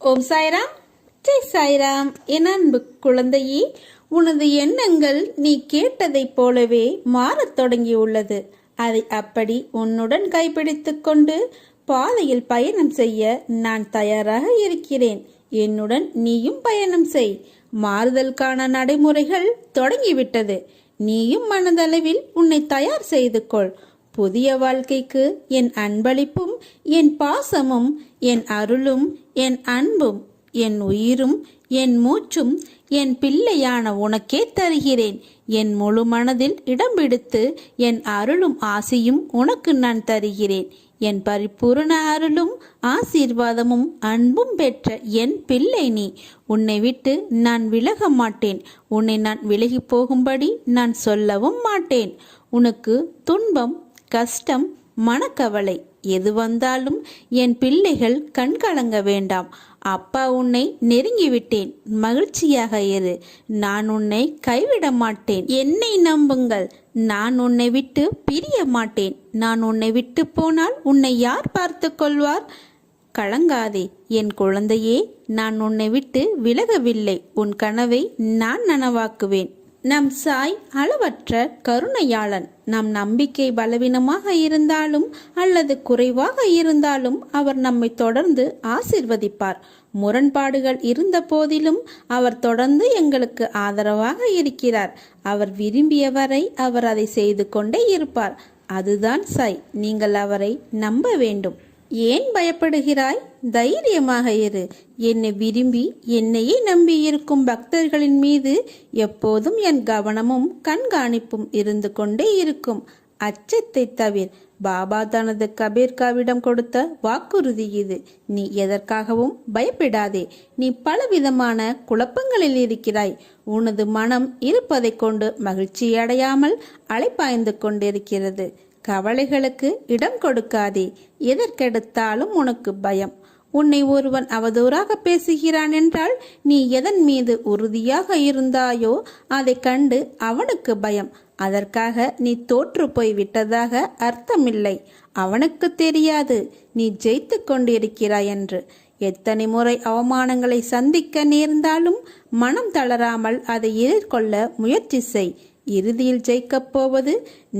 ஓம் சாய்ராம். ஜெய் சாய்ராம். என் அன்பு குழந்தையே உனது எண்ணங்கள் நீ கேட்டதைப் போலவே மாறத் தொடங்கியுள்ளது. அதை அப்படி உன்னுடன் கைப்பிடித்து கொண்டு பாதையில் பயணம் செய்ய நான் தயாராக இருக்கிறேன். என்னுடன் நீயும் பயணம் செய். மாறுதலுக்கான நடைமுறைகள் தொடங்கிவிட்டது. நீயும் மனதளவில் உன்னை தயார் செய்து கொள். புதிய வாழ்க்கைக்கு என் அன்பளிப்பும் என் பாசமும் என் அருளும் என் அன்பும் என் உயிரும் என் மூச்சும் என் பிள்ளையான உனக்கே தருகிறேன். என் முழு மனதில் இடம் பிடித்து என் அருளும் ஆசையும் உனக்கு நான் தருகிறேன். என் பரிபூரண அருளும் ஆசீர்வாதமும் அன்பும் பெற்ற என் பிள்ளை நீ. உன்னை விட்டு நான் விலக மாட்டேன். உன்னை நான் விலகி போகும்படி நான் சொல்லவும் மாட்டேன். உனக்கு துன்பம் கஷ்டம் மனக்கவலை. எது வந்தாலும் என் பிள்ளைகள் கண்கலங்க வேண்டாம். அப்பா உன்னை நெருங்கிவிட்டேன். மகிழ்ச்சியாக இரு. நான் உன்னை கைவிட மாட்டேன். என்னை நம்புங்கள். நான் உன்னை விட்டு பிரிய மாட்டேன். நான் உன்னை விட்டு போனால் உன்னை யார் பார்த்து கொள்வார்? கலங்காதே. என் குழந்தையே நான் உன்னை விட்டு விலகவில்லை. உன் கனவை நான் நனவாக்குவேன். நம் சாய் அளவற்ற கருணையாளன். நம் நம்பிக்கை பலவீனமாக இருந்தாலும் அல்லது குறைவாக இருந்தாலும் அவர் நம்மை தொடர்ந்து ஆசிர்வதிப்பார். முரண்பாடுகள் இருந்த போதிலும் அவர் தொடர்ந்து எங்களுக்கு ஆதரவாக இருக்கிறார். அவர் விரும்பியவரை அவர் அதை செய்து கொண்டே இருப்பார். அதுதான் சாய். நீங்கள் அவரை நம்ப வேண்டும். ஏன் பயப்படுகிறாய்? தைரியமாக இரு. என்னை விரும்பி என்னையே நம்பியிருக்கும் பக்தர்களின் மீது எப்போதும் என் கவனமும் கண்காணிப்பும் இருந்து கொண்டே இருக்கும். அச்சத்தை தவிர. பாபா தனது கபீர்காவிடம் கொடுத்த வாக்குறுதி இது. நீ எதற்காகவும் பயப்படாதே. நீ பலவிதமான குழப்பங்களில் இருக்கிறாய். உனது மனம் இருப்பதைக் கொண்டு மகிழ்ச்சியடையாமல் அலைப்பாய்ந்து கொண்டிருக்கிறது. கவலைகளுக்கு இடம் கொடுக்காதே. எதற்கெடுத்தாலும் உனக்கு பயம். உன்னை ஒருவன் அவதூறாக பேசுகிறான் என்றால் நீ எதன் மீது உறுதியாக இருந்தாயோ அதை கண்டு அவனுக்கு பயம். அதற்காக நீ தோற்று போய் விட்டதாக அர்த்தமில்லை. அவனுக்கு தெரியாது நீ ஜெயித்து கொண்டிருக்கிறாய் என்று. எத்தனை முறை அவமானங்களை சந்திக்க நேர்ந்தாலும் மனம் தளராமல் அதை எதிர்கொள்ள முயற்சி செய். இறுதியில் ஜெயிக்கப் போவது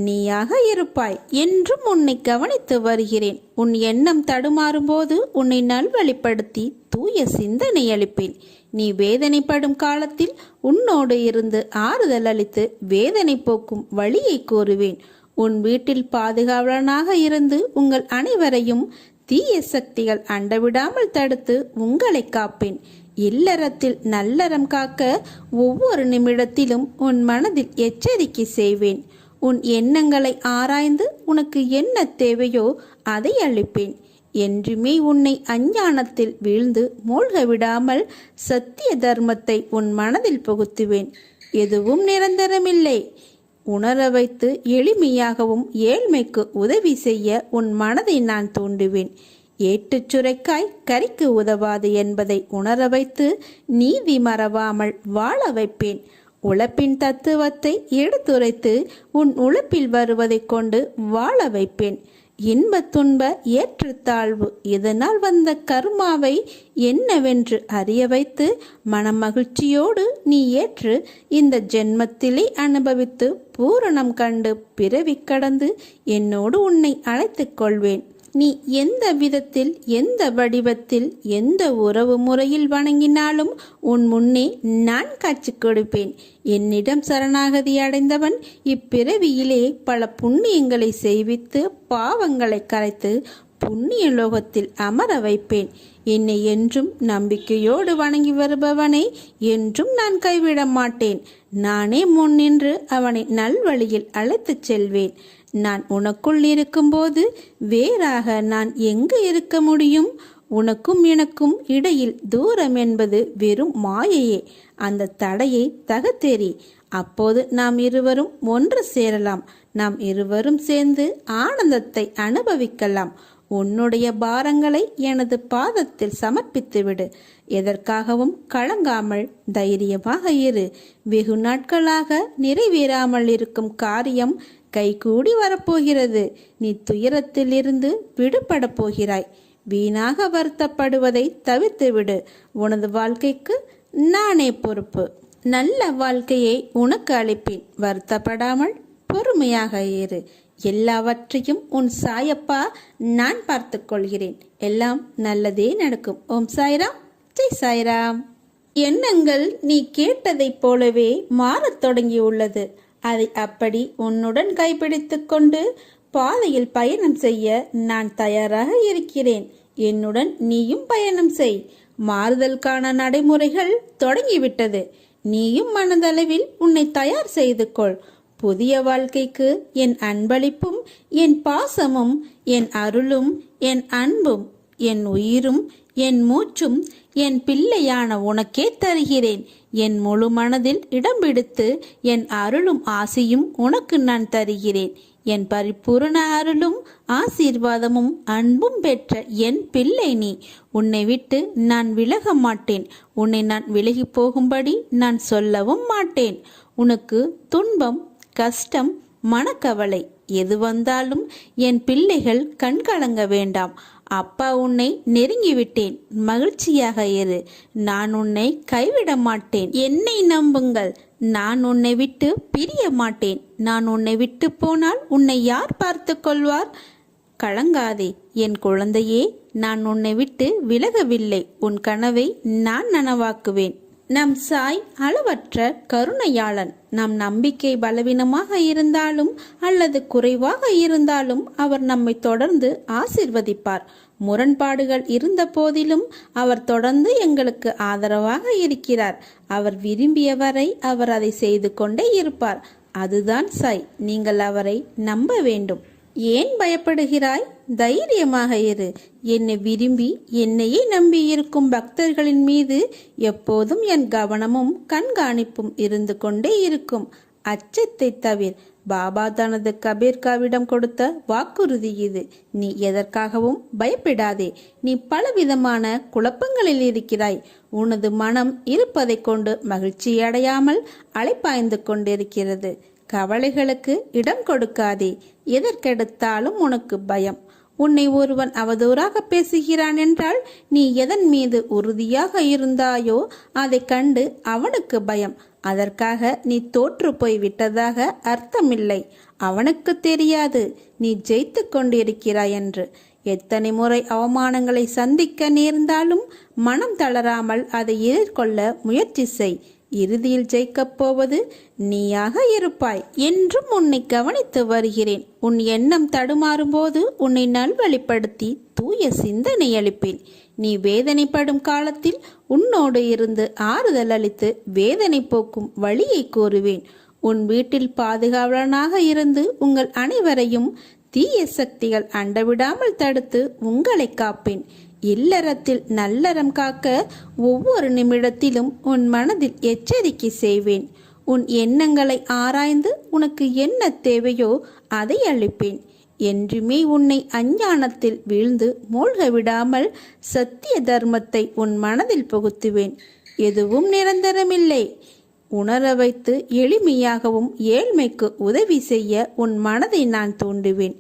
நீயாக இருப்பாய் என்றும் உன்னை கவனித்து வருகிறேன். உன் எண்ணம் தடுமாறும் போது உன்னை நல்வழிப்படுத்தி தூய சிந்தனை அளிப்பேன். நீ வேதனைப்படும் காலத்தில் உன்னோடு இருந்து ஆறுதல் அளித்து வேதனை போக்கும் வழியை கூறுவேன். உன் வீட்டில் பாதுகாவலனாக இருந்து உங்கள் அனைவரையும் தீய சக்திகள் அண்டவிடாமல் தடுத்து உங்களை காப்பேன். இல்லறத்தில் நல்லறம் காக்க ஒவ்வொரு நிமிடத்திலும் உன் மனதில் எச்சரிக்கை செய்வேன். உன் எண்ணங்களை ஆராய்ந்து உனக்கு என்ன தேவையோ அதை அளிப்பேன். என்றுமே உன்னை அஞ்ஞானத்தில் வீழ்ந்து மூழ்க விடாமல் சத்திய தர்மத்தை உன் மனதில் புகுத்துவேன். எதுவும் நிரந்தரமில்லை. உணர வைத்து எளிமையாகவும் ஏழ்மைக்கு உதவி செய்ய உன் மனதை நான் தூண்டுவேன். ஏட்டுச் சுரைக்காய் கறிக்கு உதவாது என்பதை உணர வைத்து நீதி மறவாமல் வாழ வைப்பேன். உழைப்பின் தத்துவத்தை எடுத்துரைத்து உன் உழைப்பில் வருவதைக் கொண்டு வாழ வைப்பேன். இன்ப துன்ப ஏற்றத்தாழ்வு இதனால் வந்த கர்மாவை என்னவென்று அறிய வைத்து மனமகிழ்ச்சியோடு நீ ஏற்று இந்த ஜென்மத்திலே அனுபவித்து பூரணம் கண்டு பிறவி கடந்து என்னோடு உன்னை அழைத்துக் கொள்வேன். நீ எந்த விதத்தில் எந்த வடிவத்தில் எந்த உறவு முறையில் வணங்கினாலும் உன் முன்னே நான் காட்சி கொடுப்பேன். என்னிடம் சரணாகதி அடைந்தவன் இப்பிறவியிலே பல புண்ணியங்களை செய்வித்து பாவங்களை கரைத்து புண்ணிய லோகத்தில் அமர வைப்பேன். என்னை என்றும் நம்பிக்கையோடு வணங்கி வருபவனை என்றும் நான் கைவிட மாட்டேன். நானே முன்னின்று அவனை நல்வழியில் அழைத்துச் செல்வேன். நான் உனக்குள் இருக்கும்போது வேறாக நான் எங்கு இருக்க முடியும்? உனக்கும் எனக்கும் இடையில் தூரம் என்பது வெறும் மாயையே. அந்த தடையை தகத்தெறி அப்போது நாம் இருவரும் ஒன்று சேரலாம். நாம் இருவரும் சேர்ந்து ஆனந்தத்தை அனுபவிக்கலாம். உன்னுடைய பாரங்களை எனது பாதத்தில் சமர்ப்பித்து விடு எதற்காகவும் கலங்காமல் தைரியமாக இரு. வெகு நாட்களாக நிறைவேறாமல் இருக்கும் காரியம் கைகூடி வரப்போகிறது. நீ துயரத்திலிருந்து விடுபட போகிறாய் வீணாக வருத்தப்படுவதை தவிர்த்துவிடு. உனது வாழ்க்கைக்கு நானே பொறுப்பு. நல்ல வாழ்க்கையை உனக்கு அளிப்பேன். வருத்தப்படாமல் பொறுமையாக இரு. எல்லாவற்றையும் உன் சாயப்பா நான் பார்த்து கொள்கிறேன். எல்லாம் நல்லதே நடக்கும். ஓம் சாய்ராம். ஜெய் சாய்ராம். எண்ணங்கள் நீ கேட்டதைப் போலவே மாறத் தொடங்கியுள்ளது. அதை அப்படி உன்னுடன் கைப்பிடித்துக்கொண்டு பாதையில் பயணம் செய்ய நான் தயாராக இருக்கிறேன். என்னுடன் நீயும் பயணம் செய். மாறுதலுக்கான நடைமுறைகள் தொடங்கிவிட்டது. நீயும் மனதளவில் உன்னை தயார் செய்து கொள். புதிய வாழ்க்கைக்கு என் அன்பளிப்பும் என் பாசமும் என் அருளும் என் அன்பும் என் உயிரும் என் மூச்சும் என் பிள்ளையான உனக்கே தருகிறேன். என் முழு மனதில் இடம் பிடித்து என் அருளும் ஆசையும் உனக்கு நான் தருகிறேன். என் பரிபூரண அருளும் ஆசீர்வாதமும் அன்பும் பெற்ற என் பிள்ளை நீ. உன்னை விட்டு நான் விலக மாட்டேன். உன்னை நான் விலகி போகும்படி நான் சொல்லவும் மாட்டேன். உனக்கு துன்பம் கஷ்டம் மனக்கவலை எது வந்தாலும் என் பிள்ளைகள் கண்கலங்க வேண்டாம். அப்பா உன்னை நெருங்கிவிட்டேன். மகிழ்ச்சியாக இரு. நான் உன்னை கைவிட மாட்டேன். என்னை நம்புங்கள். நான் உன்னை விட்டு பிரிய மாட்டேன். நான் உன்னை விட்டு போனால் உன்னை யார் பார்த்து கொள்வார்? கலங்காதே. என் குழந்தையே நான் உன்னை விட்டு விலகவில்லை. உன் கனவை நான் நனவாக்குவேன். நம் சாய் அளவற்ற கருணையாளன். நம் நம்பிக்கை பலவீனமாக இருந்தாலும் அல்லது குறைவாக இருந்தாலும் அவர் நம்மை தொடர்ந்து ஆசிர்வதிப்பார். முரண்பாடுகள் இருந்த போதிலும் அவர் தொடர்ந்து எங்களுக்கு ஆதரவாக இருக்கிறார். அவர் விரும்பியவரை அவர் அதை செய்து கொண்டே இருப்பார். அதுதான் சாய். நீங்கள் அவரை நம்ப வேண்டும். ஏன் பயப்படுகிறாய்? தைரியமாக இரு. என்னை விரும்பி என்னையே நம்பி இருக்கும் பக்தர்களின் மீது எப்போதும் என் கவனமும் கண்காணிப்பும் இருந்து கொண்டே இருக்கும். அச்சத்தை தவிர. பாபா தனது கபீர்காவிடம் கொடுத்த வாக்குறுதி இது. நீ எதற்காகவும் பயப்படாதே. நீ பலவிதமான குழப்பங்களில் இருக்கிறாய். உனது மனம் இருப்பதைக் கொண்டு மகிழ்ச்சி அடையாமல் அலைப்பாய்ந்து கொண்டிருக்கிறது. கவலைகளுக்கு இடம் கொடுக்காதே. எதற்கெடுத்தாலும் உனக்கு பயம். உன்னை ஒருவன் அவதூறாக பேசுகிறான் என்றால் நீ எதன் மீது உறுதியாக இருந்தாயோ அதை கண்டு அவனுக்கு பயம். அதற்காக நீ தோற்று போய் விட்டதாக அர்த்தமில்லை. அவனுக்கு தெரியாது. நீ ஜெயித்து கொண்டிருக்கிறாய் என்று. எத்தனை முறை அவமானங்களை சந்திக்க நேர்ந்தாலும் மனம் தளராமல் அதை எதிர்கொள்ள முயற்சி செய். இறுதியில் ஜெயிக்கப் போவது நீயாக இருப்பாய் என்றும் உன்னை கவனித்து வருகிறேன். உன் எண்ணம் தடுமாறும் போது உன்னை நல்வழிப்படுத்தி தூய சிந்தனை அளிப்பேன். நீ வேதனைப்படும் காலத்தில் உன்னோடு இருந்து ஆறுதல் அளித்து வேதனை போக்கும் வழியை கூறுவேன். உன் வீட்டில் பாதுகாவலனாக இருந்து உங்கள் அனைவரையும் தீய சக்திகள் அண்டவிடாமல் தடுத்து உங்களை காப்பேன். இல்லறத்தில் நல்லறம் காக்க ஒவ்வொரு நிமிடத்திலும் உன் மனதில் எச்சரிக்கை செய்வேன். உன் எண்ணங்களை ஆராய்ந்து உனக்கு என்ன தேவையோ அதை அளிப்பேன். என்றுமே உன்னை அஞ்ஞானத்தில் வீழ்ந்து மூழ்க விடாமல் சத்திய தர்மத்தை உன் மனதில் புகுத்துவேன். எதுவும் நிரந்தரமில்லை. உணர வைத்து எளிமையாகவும் ஏழ்மைக்கு உதவி செய்ய உன் மனதை நான் தூண்டுவேன்.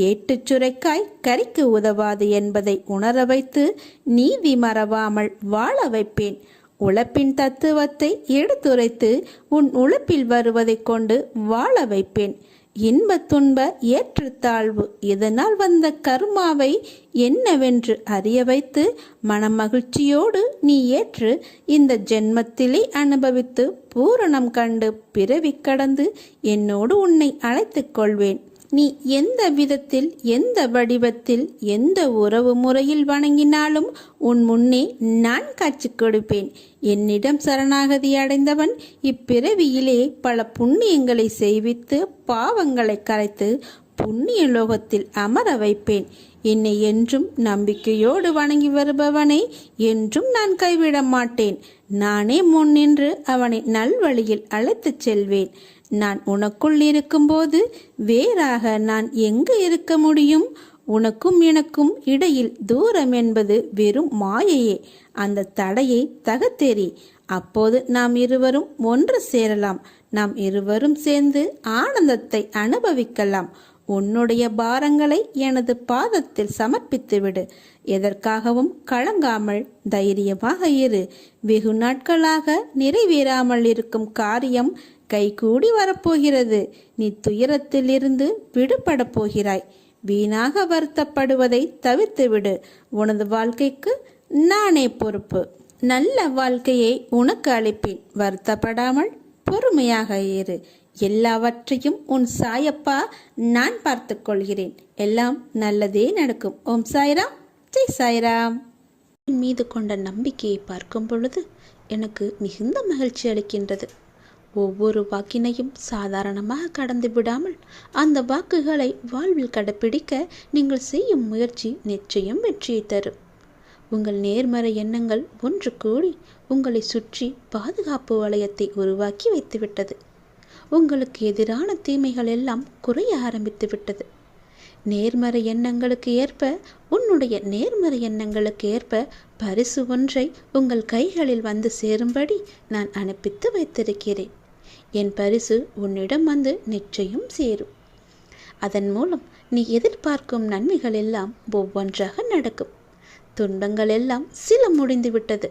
ஏட்டுச் சுரைக்காய் கறிக்கு உதவாது என்பதை உணர வைத்து நீதி மறவாமல் வாழ வைப்பேன். உழைப்பின் தத்துவத்தை எடுத்துரைத்து உன் உழைப்பில் வருவதைக் கொண்டு வாழ வைப்பேன். இன்ப துன்ப ஏற்றுத்தாழ்வு இதனால் வந்த கர்மாவை என்னவென்று அறிய வைத்து மனமகிழ்ச்சியோடு நீ ஏற்று இந்த ஜென்மத்திலே அனுபவித்து பூரணம் கண்டு பிறவி கடந்து என்னோடு உன்னை அழைத்துக் கொள்வேன். நீ எந்த விதத்தில் எந்த வடிவத்தில் எந்த உறவு முறையில் வணங்கினாலும் உன் முன்னே நான் காட்சி கொடுப்பேன். என்னிடம் சரணாகதி அடைந்தவன் இப்பிறவியிலே பல புண்ணியங்களை செய்வித்து பாவங்களை கரைத்து புண்ணிய லோகத்தில் அமர வைப்பேன். என்னை என்றும் நம்பிக்கையோடு வணங்கி வருபவனை என்றும் நான் கைவிட மாட்டேன். நானே முன்னின்று அவனை நல்வழியில் அழைத்துச் செல்வேன். நான் உனக்குள் இருக்கும்போது வேறாக நான் எங்கு இருக்க முடியும்? உனக்கும் எனக்கும் இடையில் தூரம் என்பது வெறும் மாயையே. அந்த தடையை தகத்தெறி அப்போது நாம் இருவரும் ஒன்று சேரலாம். நாம் இருவரும் சேர்ந்து ஆனந்தத்தை அனுபவிக்கலாம். உன்னுடைய பாரங்களை எனது பாதத்தில் சமர்ப்பித்து விடு எதற்காகவும் கலங்காமல் தைரியமாக இரு. வெகு நாட்களாக நிறைவேறாமல் இருக்கும் காரியம் கைகூடி வரப்போகிறது. நீ துயரத்திலிருந்து விடுபடப் போகிறாய். வீணாக வருத்தப்படுவதை தவிர்த்துவிடு. உனது வாழ்க்கைக்கு நானே பொறுப்பு. நல்ல வாழ்க்கையை உனக்கு அளிப்பேன். வருத்தப்படாமல் பொறுமையாக ஏறு எல்லாவற்றையும் உன் சாயப்பா நான் பார்த்து கொள்கிறேன். எல்லாம் நல்லதே நடக்கும். ஓம் சாய்ராம். ஜெய் சாய்ராம். மீது கொண்ட நம்பிக்கையை பார்க்கும் பொழுது எனக்கு மிகுந்த மகிழ்ச்சி அளிக்கின்றது. ஒவ்வொரு வாக்கினையும் சாதாரணமாக கடந்து விடாமல் அந்த வாக்குகளை வாழ்வில் கடைப்பிடிக்க நீங்கள் செய்யும் முயற்சி நிச்சயம் வெற்றியை தரும். உங்கள் நேர்மறை எண்ணங்கள் ஒன்று கூடி உங்களை சுற்றி பாதுகாப்பு வளையத்தை உருவாக்கி வைத்துவிட்டது. உங்களுக்கு எதிரான தீமைகள் எல்லாம் குறைய ஆரம்பித்து விட்டது. நேர்மறை எண்ணங்களுக்கு ஏற்ப உன்னுடைய நேர்மறை எண்ணங்களுக்கு ஏற்ப பரிசு ஒன்றை உங்கள் கைகளில் வந்து சேரும்படி நான் அனுப்பித்து வைத்திருக்கிறேன். என் பரிசு உன்னிடம் வந்து நிச்சயம் சேரும். அதன் மூலம் நீ எதிர்பார்க்கும் நன்மைகள் எல்லாம் ஒவ்வொன்றாக நடக்கும். துன்பங்கள் எல்லாம் சில முடிந்து விட்டது.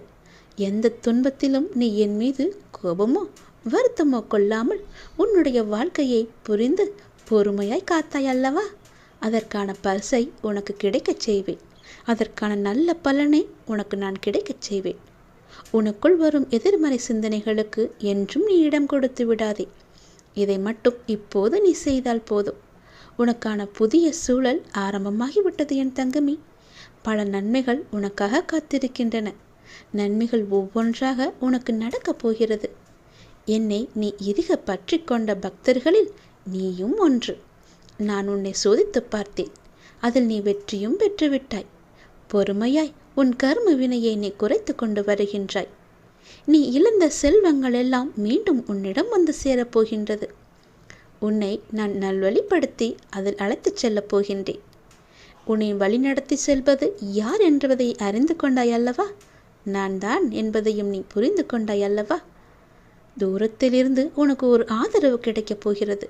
எந்த துன்பத்திலும் நீ என் மீது கோபமோ வருத்தமோ கொள்ளாமல் உன்னுடைய வாழ்க்கையை புரிந்து பொறுமையாய் காத்தாய் அல்லவா? அதற்கான பரிசை உனக்கு கிடைக்கச் செய்வேன். அதற்கான நல்ல பலனை உனக்கு நான் கிடைக்கச் செய்வேன். உனக்குள் வரும் எதிர்மறை சிந்தனைகளுக்கு என்றும் நீ இடம் கொடுத்து விடாதே. இதை மட்டும் இப்போது நீ செய்தால் போதும். உனக்கான புதிய சூழல் ஆரம்பமாகிவிட்டது என் தங்கமி. பல நன்மைகள் உனக்காக காத்திருக்கின்றன. நன்மைகள் ஒவ்வொன்றாக உனக்கு நடக்கப் போகிறது. என்னை நீ இறுக பற்றி கொண்ட பக்தர்களில் நீயும் ஒன்று. நான் உன்னை சோதித்து பார்த்தேன். அதில் நீ வெற்றியும் பெற்றுவிட்டாய். பொறுமையாய் உன் கர்ம வினையை நீ குறைத்து கொண்டு வருகின்றாய். நீ இழந்த செல்வங்கள் எல்லாம் மீண்டும் உன்னிடம் வந்து சேரப்போகின்றது உன்னை நான் நல்வழிப்படுத்தி அதில் அழைத்துச் செல்லப் போகின்றேன். உன்னை வழிநடத்தி செல்வது யார் என்பதை அறிந்து கொண்டாய் அல்லவா? நான் தான் என்பதையும் நீ புரிந்து கொண்டாய் அல்லவா? தூரத்திலிருந்து உனக்கு ஒரு ஆதரவு கிடைக்கப் போகிறது.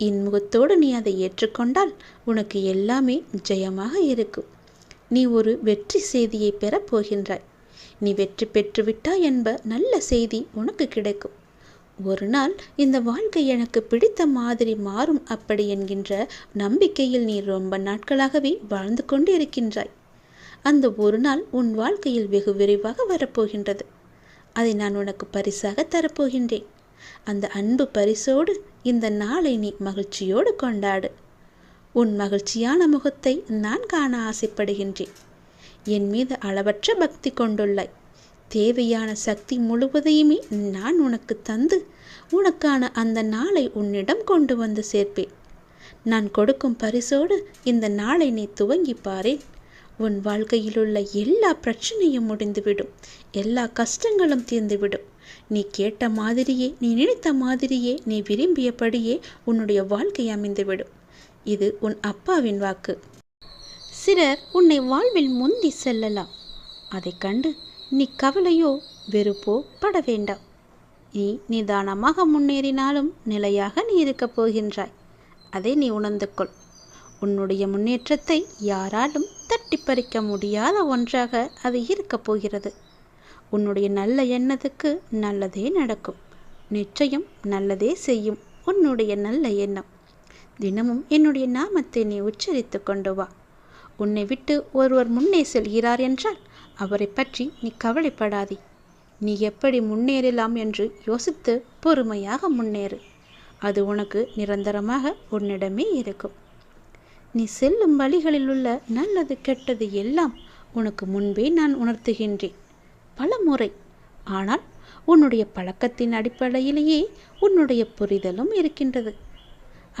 இன்முகத்தோடு நீ அதை ஏற்றுக்கொண்டால் உனக்கு எல்லாமே ஜெயமாக இருக்கும். நீ ஒரு வெற்றி செய்தியை பெறப் போகின்றாய். நீ வெற்றி பெற்றுவிட்டாய் என்ப நல்ல செய்தி உனக்கு கிடைக்கும். ஒரு நாள் இந்த வாழ்க்கை எனக்கு பிடித்த மாதிரி மாறும் அப்படி என்கின்ற நம்பிக்கையில் நீ ரொம்ப நாட்களாகவே வாழ்ந்து கொண்டு இருக்கின்றாய் அந்த ஒரு நாள் உன் வாழ்க்கையில் வெகு விரைவாக வரப்போகின்றது. அதை நான் உனக்கு பரிசாக தரப்போகின்றேன். அந்த அன்பு பரிசோடு இந்த நாளை நீ மகிழ்ச்சியோடு கொண்டாடு. உன் மகிழ்ச்சியான முகத்தை நான் காண ஆசைப்படுகின்றேன். என் மீது அளவற்ற பக்தி கொண்டுள்ளாய் தேவையான சக்தி முழுவதையுமே நான் உனக்கு தந்து உனக்கான அந்த நாளை உன்னிடம் கொண்டு வந்து சேர்ப்பேன். நான் கொடுக்கும் பரிசோடு இந்த நாளை நீ துவங்கி பாரேன் உன் வாழ்க்கையிலுள்ள எல்லா பிரச்சனையும் முடிந்துவிடும். எல்லா கஷ்டங்களும் தீர்ந்துவிடும். நீ கேட்ட மாதிரியே நீ நினைத்த மாதிரியே நீ விரும்பியபடியே உன்னுடைய வாழ்க்கை அமைந்துவிடும். இது உன் அப்பாவின் வாக்கு. சிலர் உன்னை வாழ்வில் முந்தி செல்லலாம். அதை கண்டு நீ கவலையோ வெறுப்போ பட வேண்டாம். நீ நிதானமாக முன்னேறினாலும் நிலையாக நீ இருக்கப் போகின்றாய். அதை நீ உணர்ந்து கொள் உன்னுடைய முன்னேற்றத்தை யாராலும் தட்டி பறிக்க முடியாத ஒன்றாக அது இருக்கப் போகிறது. உன்னுடைய நல்ல எண்ணத்துக்கு நல்லதே நடக்கும். நிச்சயம் நல்லதே செய்யும் உன்னுடைய நல்ல எண்ணம். தினமும் என்னுடைய நாமத்தை நீ உச்சரித்து கொண்டு வா. உன்னை விட்டு ஒருவர் முன்னே செல்கிறார் என்றால் அவரை பற்றி நீ கவலைப்படாதே. நீ எப்படி முன்னேறலாம் என்று யோசித்து பொறுமையாக முன்னேறு. அது உனக்கு நிரந்தரமாக உன்னிடமே இருக்கும். நீ செல்லும் வழிகளில் உள்ள நல்லது கெட்டது எல்லாம் உனக்கு முன்பே நான் உணர்த்துகின்றேன். பல முறை ஆனால் உன்னுடைய பழக்கத்தின் அடிப்படையிலேயே உன்னுடைய புரிதலும் இருக்கின்றது.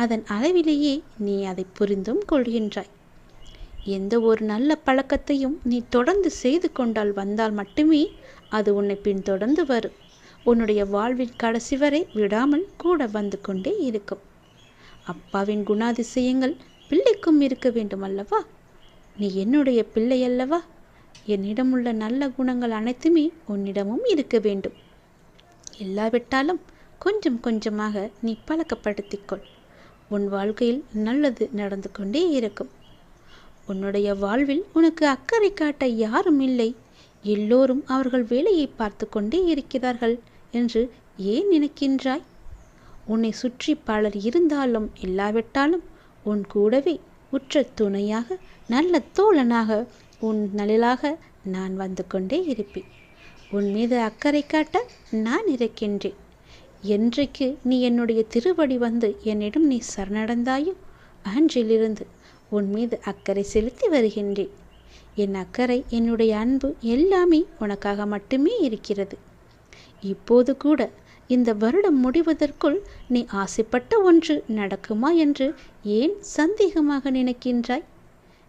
அதன் அளவிலேயே நீ அதை புரிந்தும் கொள்கின்றாய். எந்த ஒரு நல்ல பழக்கத்தையும் நீ தொடர்ந்து செய்து கொண்டால் வந்தால் மட்டுமே அது உன்னை பின்தொடர்ந்து வரும். உன்னுடைய வாழ்வின் கடைசி வரை விடாமல் கூட வந்து கொண்டே இருக்கும். அப்பாவின் குணாதிசயங்கள் பிள்ளைக்கும் இருக்க வேண்டும் அல்லவா? நீ என்னுடைய பிள்ளை அல்லவா? என்னிடம் உள்ள நல்ல குணங்கள் அனைத்துமே உன்னிடமும் இருக்க வேண்டும். இல்லாவிட்டாலும் கொஞ்சம் கொஞ்சமாக நீ பழக்கப்படுத்திக்கொள். உன் வாழ்க்கையில் நல்லது நடந்து கொண்டே இருக்கும். உன்னுடைய வாழ்வில் உனக்கு அக்கறை காட்ட யாரும் இல்லை. எல்லோரும் அவர்கள் வேலையை பார்த்து கொண்டே இருக்கிறார்கள் என்று ஏன் நினைக்கின்றாய்? உன்னை சுற்றி பலர் இருந்தாலும் இல்லாவிட்டாலும் உன் கூடவே உற்ற துணையாக நல்ல தோழனாக உன் நலிலாக நான் வந்து கொண்டே இருப்பேன். உன் மீது அக்கறை காட்ட நான் இருக்கின்றேன். என்றைக்கு நீ என்னுடைய திருவடி வந்து என்னிடம் நீ சரணடைந்தாயோ அன்றிலிருந்து உன் மீது அக்கறை செலுத்தி வருகின்றேன். என் அக்கறை என்னுடைய அன்பு எல்லாமே உனக்காக மட்டுமே இருக்கிறது. இப்போது கூட இந்த வருடம் முடிவதற்குள் நீ ஆசைப்பட்ட ஒன்று நடக்குமா என்று ஏன் சந்தேகமாக நினைக்கின்றாய்?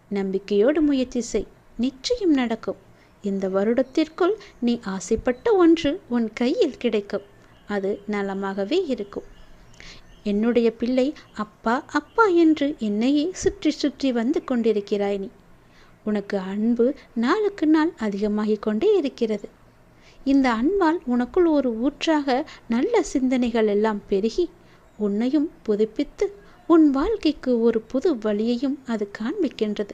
நம்பிக்கையோடு முயற்சி செய் நிச்சயம் நடக்கும். இந்த வருடத்திற்குள் நீ ஆசைப்பட்ட ஒன்று உன் கையில் கிடைக்கும். அது நலமாகவே இருக்கும். என்னுடைய பிள்ளை அப்பா அப்பா என்று என்னையே சுற்றி சுற்றி வந்து கொண்டிருக்கிறாய் நீ. உனக்கு அன்பு நாளுக்கு நாள் அதிகமாகிக் கொண்டே இருக்கிறது. இந்த அன்பால் உனக்குள் ஒரு ஊற்றாக நல்ல சிந்தனைகள் எல்லாம் பெருகி உன்னையும் புதுப்பித்து உன் வாழ்க்கைக்கு ஒரு புது வழியையும் அது காண்பிக்கின்றது.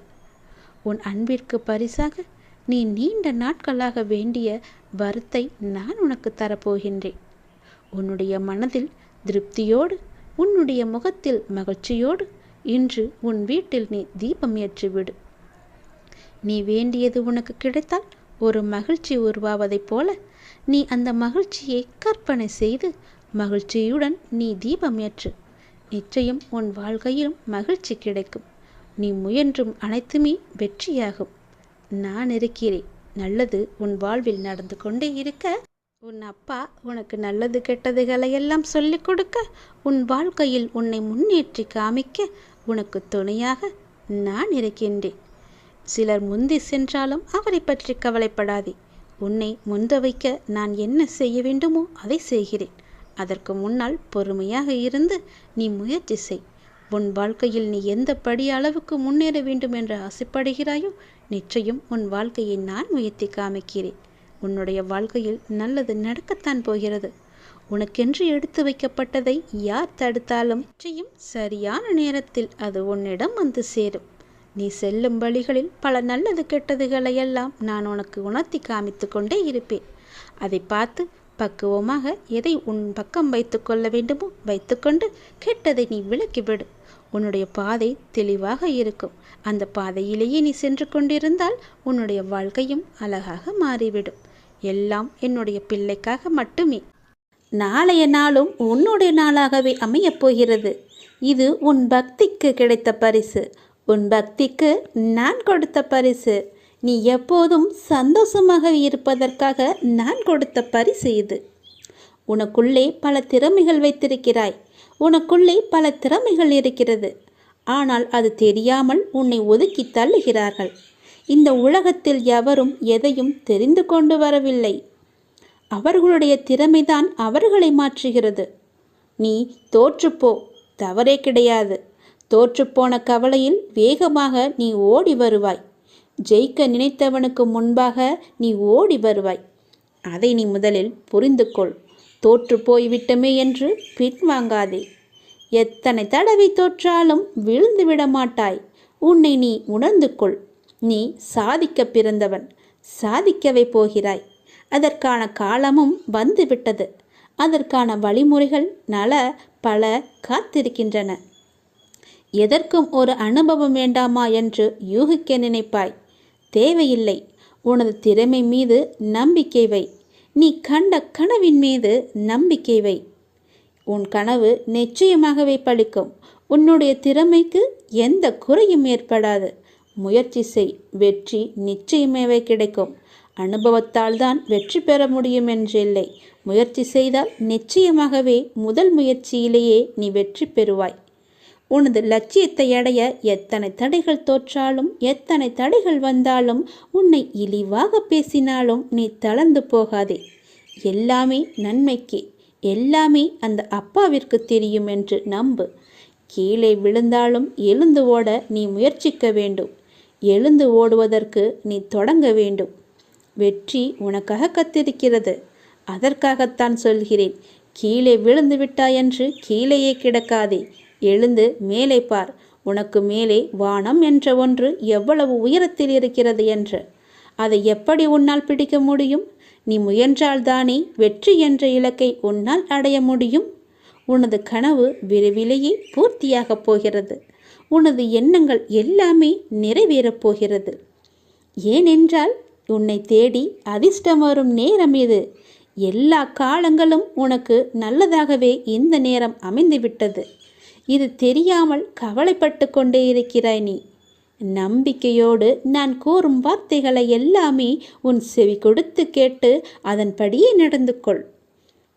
உன் அன்பிற்கு பரிசாக நீ நீண்ட நாட்களாக வேண்டிய வரத்தை நான் உனக்கு தரப்போகின்றேன். உன்னுடைய மனதில் திருப்தியோடு உன்னுடைய முகத்தில் மகிழ்ச்சியோடு இன்று உன் வீட்டில் நீ தீபம் ஏற்றிவிடு நீ வேண்டியது உனக்கு கிடைத்தால் ஒரு மகிழ்ச்சி உருவாவதைப் போல நீ அந்த மகிழ்ச்சியை கற்பனை செய்து மகிழ்ச்சியுடன் நீ தீபம் ஏற்று நிச்சயம் உன் வாழ்க்கையிலும் மகிழ்ச்சி கிடைக்கும். நீ முயன்றும் அனைத்துமே வெற்றியாகும். நான் இருக்கிறேன். நல்லது உன் வாழ்வில் நடந்து கொண்டே இருக்க. உன் அப்பா உனக்கு நல்லது கெட்டதுகளை எல்லாம் சொல்லிக் கொடுக்க உன் வாழ்க்கையில் உன்னை முன்னேற்றி காமிக்க உனக்கு துணையாக நான் இருக்கின்றேன். சிலர் முந்தி சென்றாலும் அவரை பற்றி கவலைப்படாதே. உன்னை முந்த வைக்க நான் என்ன செய்ய வேண்டுமோ அதை செய்கிறேன். அதற்கு முன்னால் பொறுமையாக இருந்து நீ முயற்சி செய். உன் வாழ்க்கையில் நீ எந்த படி அளவுக்கு முன்னேற வேண்டும் என்று ஆசைப்படுகிறாயோ நிச்சயம் உன் வாழ்க்கையை நான் முயற்சி காமிக்கிறேன். உன்னுடைய வாழ்க்கையில் நல்லது நடக்கத்தான் போகிறது. உனக்கென்று எடுத்து வைக்கப்பட்டதை யார் தடுத்தாலும் நிச்சயம் சரியான நேரத்தில் அது உன்னிடம் வந்து சேரும். நீ செல்லும் வழிகளில் பல நல்லது கெட்டதுகளை எல்லாம் நான் உனக்கு உணர்த்தி காமித்து கொண்டே இருப்பேன். அதை பார்த்து பக்குவமாக எதை உன் பக்கம் வைத்து கொள்ள வேண்டுமோ வைத்துக்கொண்டு கெட்டதை நீ விலக்கிவிடு உன்னுடைய பாதை தெளிவாக இருக்கும். அந்த பாதையிலேயே நீ சென்று கொண்டிருந்தால் உன்னுடைய வாழ்க்கையும் அழகாக மாறிவிடும். எல்லாம் என்னுடைய பிள்ளைக்காக மட்டுமே. நாளைய நாளும் உன்னுடைய நாளாகவே அமையப் போகிறது. இது உன் பக்திக்கு கிடைத்த பரிசு. உன் பக்திக்கு நான் கொடுத்த பரிசு. நீ எப்போதும் சந்தோஷமாக இருப்பதற்காக நான் கொடுத்த பரிசு இது. உனக்குள்ளே பல திறமைகள் வைத்திருக்கிறாய். உனக்குள்ளே பல திறமைகள் இருக்கிறது. ஆனால் அது தெரியாமல் உன்னை ஒதுக்கி தள்ளுகிறார்கள். இந்த உலகத்தில் எவரும் எதையும் தெரிந்து கொண்டு வரவில்லை. அவர்களுடைய திறமைதான் அவர்களை மாற்றுகிறது. நீ தோற்றுப்போ தவறே கிடையாது. தோற்றுப்போன கவலையில் வேகமாக நீ ஓடி வருவாய். ஜெயிக்க நினைத்தவனுக்கு முன்பாக நீ ஓடி வருவாய். அதை நீ முதலில் புரிந்து கொள். தோற்று போய்விட்டமே என்று பின்வாங்காதே. எத்தனை தடவை தோற்றாலும் விழுந்து விட மாட்டாய். உன்னை நீ உணர்ந்து கொள். நீ சாதிக்க பிறந்தவன். சாதிக்கவே போகிறாய். அதற்கான காலமும் வந்துவிட்டது. அதற்கான வழிமுறைகள் நல பல காத்திருக்கின்றன. எதற்கும் ஒரு அனுபவம் வேண்டாமா என்று யூகிக்க நினைப்பாய். தேவையில்லை. உனது திறமை மீது நம்பிக்கை வை. நீ கண்ட கனவின் மீது நம்பிக்கை வை. உன் கனவு நிச்சயமாகவே பழிக்கும். உன்னுடைய திறமைக்கு எந்த குறையும் ஏற்படாது. முயற்சி செய். வெற்றி நிச்சயமேவே கிடைக்கும். அனுபவத்தால் தான் வெற்றி பெற முடியும் என்றில்லை. முயற்சி செய்தால் நிச்சயமாகவே முதல் முயற்சியிலேயே நீ வெற்றி பெறுவாய். உனது லட்சியத்தை அடைய எத்தனை தடைகள் தோற்றாலும் எத்தனை தடைகள் வந்தாலும் உன்னை இழிவாக பேசினாலும் நீ தளர்ந்து போகாதே. எல்லாமே நன்மைக்கே. எல்லாமே அந்த அப்பாவிற்கு தெரியும் என்று நம்பு. கீழே விழுந்தாலும் எழுந்து ஓட நீ முயற்சிக்க வேண்டும். எழுந்து ஓடுவதற்கு நீ தொடங்க வேண்டும். வெற்றி உனக்காக கத்திருக்கிறது. அதற்காகத்தான் சொல்கிறேன். கீழே விழுந்து விட்டாய் என்று கீழேயே கிடக்காதே. எழுந்து மேலே பார். உனக்கு மேலே வானம் என்ற ஒன்று எவ்வளவு உயரத்தில் இருக்கிறது என்று. அதை எப்படி உன்னால் பிடிக்க முடியும்? நீ முயன்றால்தானே வெற்றி என்ற இலக்கை உன்னால் அடைய முடியும்? உனது கனவு விரைவிலேயே பூர்த்தியாகப் போகிறது. உனது எண்ணங்கள் எல்லாமே நிறைவேறப் போகிறது. ஏனென்றால் உன்னை தேடி அதிர்ஷ்டம் வரும் நேரம் இது. எல்லா காலங்களும் உனக்கு நல்லதாகவே இந்த நேரம் அமைந்துவிட்டது இது தெரியாமல் கவலைப்பட்டு கொண்டே இருக்கிறாய் நீ. நம்பிக்கையோடு நான் கூறும் வார்த்தைகளை எல்லாமே உன் செவி கொடுத்து கேட்டு அதன்படியே நடந்து கொள்.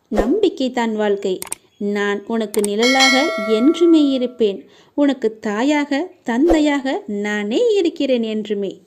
நம்பிக்கை தான் வாழ்க்கை. நான் உனக்கு நிழலாக என்றுமே இருப்பேன். உனக்கு தாயாக தந்தையாக நானே இருக்கிறேன் என்றுமே.